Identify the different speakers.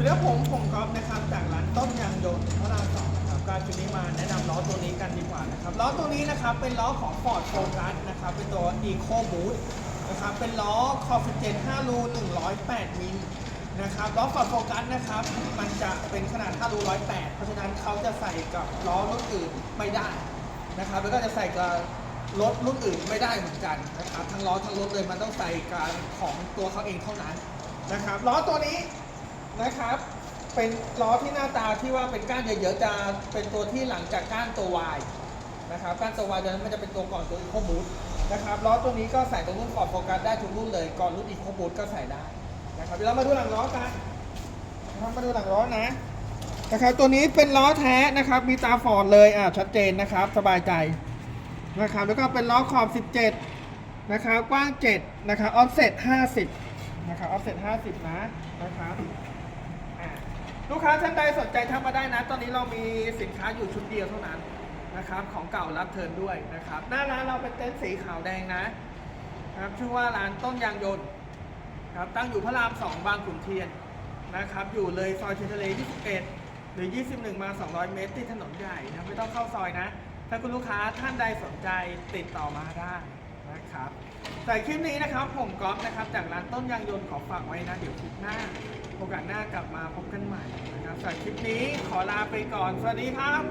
Speaker 1: สวัสดีครับผมผมก๊อฟนะครับจากร้านต้นยางยนต์พระรามสองนะครับก็ชุดนี้มาแนะนำล้อตัวนี้กันดีกว่านะครับล้อตัวนี้นะครับเป็นล้อของ Ford Focus นะครับเป็นตัว Eco Boost นะครับเป็นล้อคอฟเจน5รู108 มิลนะครับล้อ Ford Focus นะครับมันจะเป็นขนาด5รู108 เพราะฉะนั้นเขาจะใส่กับล้อรุ่นอื่นไม่ได้นะครับแล้วก็จะใส่กับรถรุ่นอื่นไม่ได้เหมือนกันนะครับทั้งล้อทั้งรถเลยมันต้องใส่กับของตัวเขาเองเท่านั้นนะครับล้อตัวนี้ นะครับ เป็นล้อที่หน้าตาที่ว่าเป็นก้านเยอะๆจะเป็นตัวที่หลังจากก้านตัว Y นะครับก้านตัว Y ตัวนั้นมันจะเป็นตัวก่อนตัวอีโคบูทนะครับล้อตัวนี้ก็ใส่ตรงรุ่นฟอร์ดโฟกัสได้ทุกรุ่นเลยก่อนรุ่นอีโคบูทก็ใส่ได้นะครับเดี๋ยวเรามาดูหลังล้อกันนะครับมาดูหลังล้อนะนะครับตัวนี้เป็นล้อแท้นะครับมีตาฟอร์ดเลยอ่าชัดเจนนะครับสบายใจนะครับแล้วก็เป็นล้อขอบ 17 นะครับกว้าง 7 นะครับออฟเซ็ต50 นะครับออฟเซ็ต50 นะนะครับ ลูกค้าท่านใดสนใจทักมาได้นะ ตอนนี้เรามีสินค้าอยู่ชุดเดียวเท่านั้นนะครับ ของเก่ารับเทิร์นด้วยนะครับ หน้าร้านเราเป็นเต็นท์สีขาวแดงนะครับชื่อว่าร้านต้นยางยนต์ครับตั้งอยู่พระราม 2 บางขุนเทียนนะครับ อยู่เลยซอยเทียนทะเล 21 หรือ 21 มา 200 เมตรที่ถนนใหญ่นะไม่ต้องเข้าซอยนะ ถ้าคุณลูกค้าท่านใดสนใจติดต่อมาได้นะครับแต่คลิปนี้นะครับผมก๊อฟนะครับ จากร้านต้นยางยนต์ขอฝากไว้นะ เดี๋ยวคลิปหน้า โอกาสหน้ากลับมาพบกันใหม่นะครับสำหรับคลิปนี้ขอลาไปก่อน สวัสดีครับ